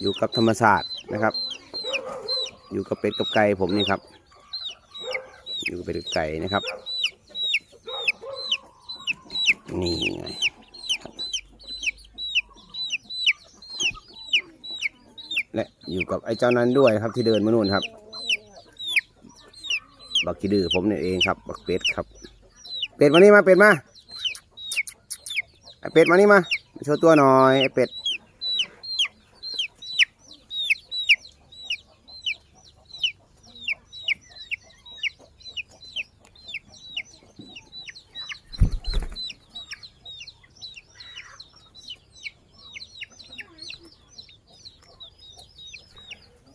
อยู่กับธรรมศาสตร์นะครับ อยู่กับเป็ดกับไก่ผมนี่ครับ อยู่กับเป็ดกับไก่นะครับ นี่ไงและอยู่กับไอ้เจ้านั้นด้วยครับที่เดินมานู่นครับ บักกีดื้อผมเนี่ยเองครับ บักเป็ดครับ เป็ดมานี่มาเป็ดมาไอเป็ดมานี่มามาโชว์ตัวหน่อยไอเป็ด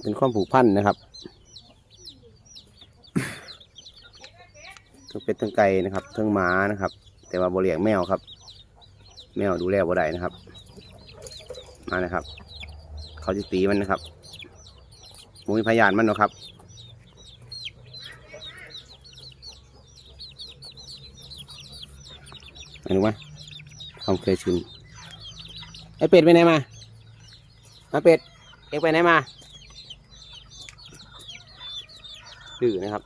เป็นความผูกพันนะครับทั้งเป็ดทั้งไก่นะครับทั้งหมานะครับ แต่ว่าบเลี้ยงแมวครับ แมวดูแลบ่ได้นะครับ มานะครับ เขาจะตีมันนะครับมูมีพยานมันนะครับเห็นไหมความเคยชินไอเป็ดไปไหนมามาเป็ดเอ็งไปไหนมา ดื้อนะครับ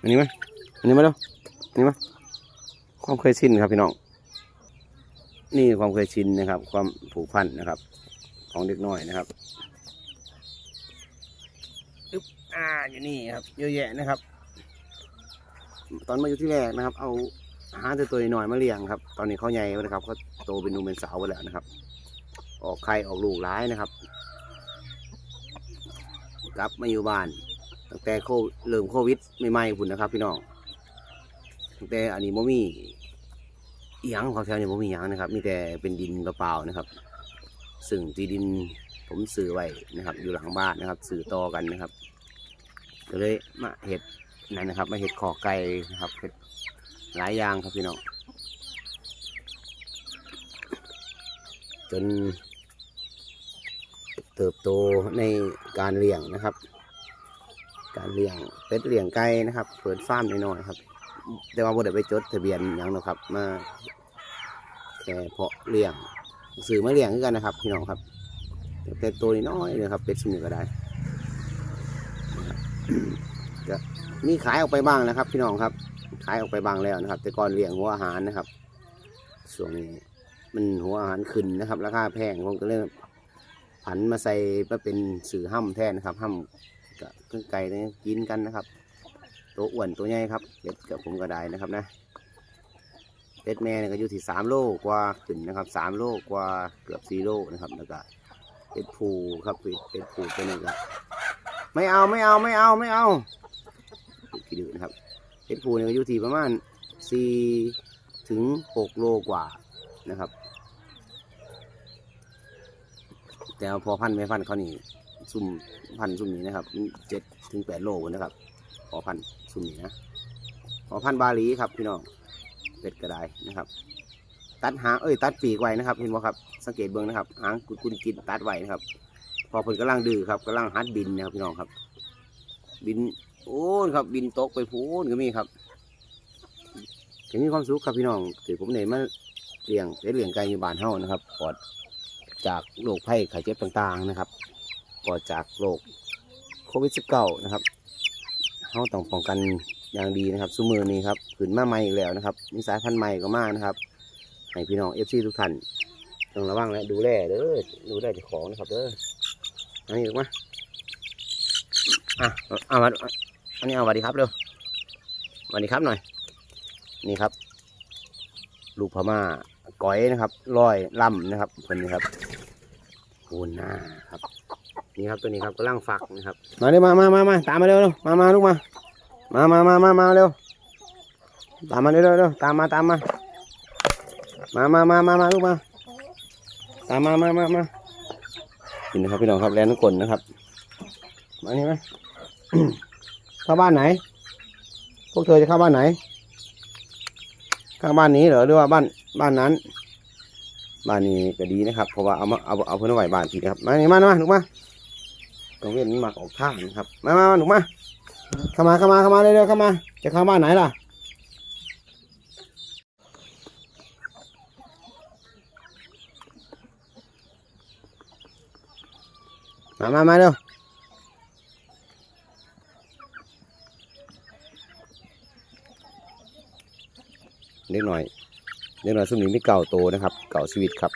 อันนี้ไหมอันนี้มาดูอันนี้มาความเคยชินครับพี่น้อง นี่ความเคยชินนะครับ ความผูกพันนะครับ ของเด็กน้อยนะครับอึ๊บอ่าอยู่นี่ครับเยอะแยะนะครับ ตอนมาอยู่ที่แรกนะครับ เอาหาแต่ตัวน้อยๆมาเลี้ยงครับ ตอนนี้เขาใหญ่แล้วนะครับเขาโตเป็นหนุ่มเป็นสาวไปแล้วนะครับ ออกไข่ออกลูกร้ายนะครับ กลับมาอยู่บ้านตั้งแต่โคเริ่มโควิดใหม่ๆพุ่นนะครับ พี่น้องตั้งแต่อันนี้โมมีอหยังของแถวนี้โมมีอหยังนะครับ มีแต่เป็นดินเปล่าๆนะครับ ซึ่งที่ดินผมซื้อไว้นะครับ อยู่หลังบ้านนะครับซื้อต่อกันนะครับก็เลยมาเห็ดนั่นนะครับ มาเห็ดขอไก่นะครับเห็ดหลายอย่างครับพี่น้องจน เติบโตในการเลี้ยงนะครับ การเลี้ยงเป็ดเลี้ยงไก่นะครับ เปิดฟาร์มน้อยๆครับ แต่ว่าบ่ได้ไปจดทะเบียนหยังหรอกครับ มาแค่เพาะเลี้ยงสื่อมาเลี้ยงกันนะครับ พี่น้องครับแต่เป็ดตัวน้อยเลยครับเป็ดชิ้นหนึ่งก็ได้นะครับก็มีขายออกไปบ้างนะครับ พี่น้องครับขายออกไปบ้างแล้วนะครับ แต่ก่อนเลี้ยงหัวอาหารนะครับช่วงนี้มันหัวอาหารขึ้นนะครับ ราคาแพงผมก็เลย ผันมาใส่มาเป็นสื่อห้ำแทนนะครับห้ำกับเครื่องไก่เนี่ยกินกันนะครับ ตัวอ้วนตัวใหญ่ครับเป็ดกับผมก็ได้นะครับนะเป็ดแม่เนี่ยก็อยู่ที่สามโลกว่าขึ้นนะครับสามโลกว่าเกือบสี่โลนะครับแล้วก็เป็ดผูครับเป็ดเป็ดผูตัวนี้ก็ไม่เอาไม่เอาไม่เอาไม่เอากี่ดื้อนะครับเป็ดผูเนี่ยก็อยู่ที่ประมาณสี่ถึงหกโลกว่านะครับ แต่พอพันธุ์ไม่พันธุ์เขานี่ซุ่มพันธุ์ซุ่มนี้นะครับเจ็ดถึงแปดโลนะครับพอพันธุ์ซุ่มนี้นะพอพันธุ์บาลีครับพี่น้องเป็ดกระไดนะครับ ตัดหางเอ้ยตัดปีกไว้นะครับ เห็นไหมครับสังเกตเบื้องนะครับหางกุดกุดกินตัดไว้นะครับ พอเพิ่นกำลังดื้อครับกำลังฮัดบินนะครับพี่น้องครับ บินโอ้ยครับบินตกไปพูนก็มีครับจะมีความสุขครับพี่น้องถือผมเนี่ยมาเลี้ยงเป็ดเลี้ยงไก่อยู่บ้านเฮานะครับปลอด จากโรคภัยไข้เจ็บต่างๆนะครับปลอดจากโรคโควิด -19 นะครับเราต้องป้องกันอย่างดีนะครับซุมือนี้ครับขึ้นมาใหม่อีกแล้วนะครับมีสายพันธุ์ใหม่ก็มากนะครับให้พี่น้องเอฟซีทุกท่านต้องระวังและดูแลเด้อดูแลเจ้าของนะครับเด้ออันนี้ถูกไหมอะเอามาอันนี้เอาสวัสดีครับเร็วสวัสดีครับหน่อย นี่ครับ ลูกพม่าก้อยนะครับลอยล่ำนะครับคนนี้ครับ คนหน้าครับ นี่ครับตัวนี้ครับกำลังฟักนะครับ มาเร็วมามามามาตามมาเร็วเร็วมามาลูกมา มามามามามาเร็ว ตามมาเร็วเร็วเร็วตามมาตามมา มามามามามาลูกมา ตามมามามามานี่นะครับพี่น้องครับแลนทุกคนนะครับ มานี่ไหมเข้าบ้านไหน พวกเธอจะเข้าบ้านไหน ข้างบ้านนี้เหรอหรือว่าบ้านบ้านนั้น บ้านนี้ก็ดีนะครับ เพราะว่าเอามาเอาเอาเพื่อนไหวบ้านทีนะครับ มาหนี่มามาหนูมาตรงเว้นนี้มาออกท่านะครับ มามาหนูมาเข้ามาเข้ามาเข้ามาเร็วๆเข้ามา จะเข้าบ้านไหนล่ะมามามาเร็วเล็กหน่อย เล็กหน่อยสุ่มนี้มีเก่าโตนะครับ เก่าชีวิตครับ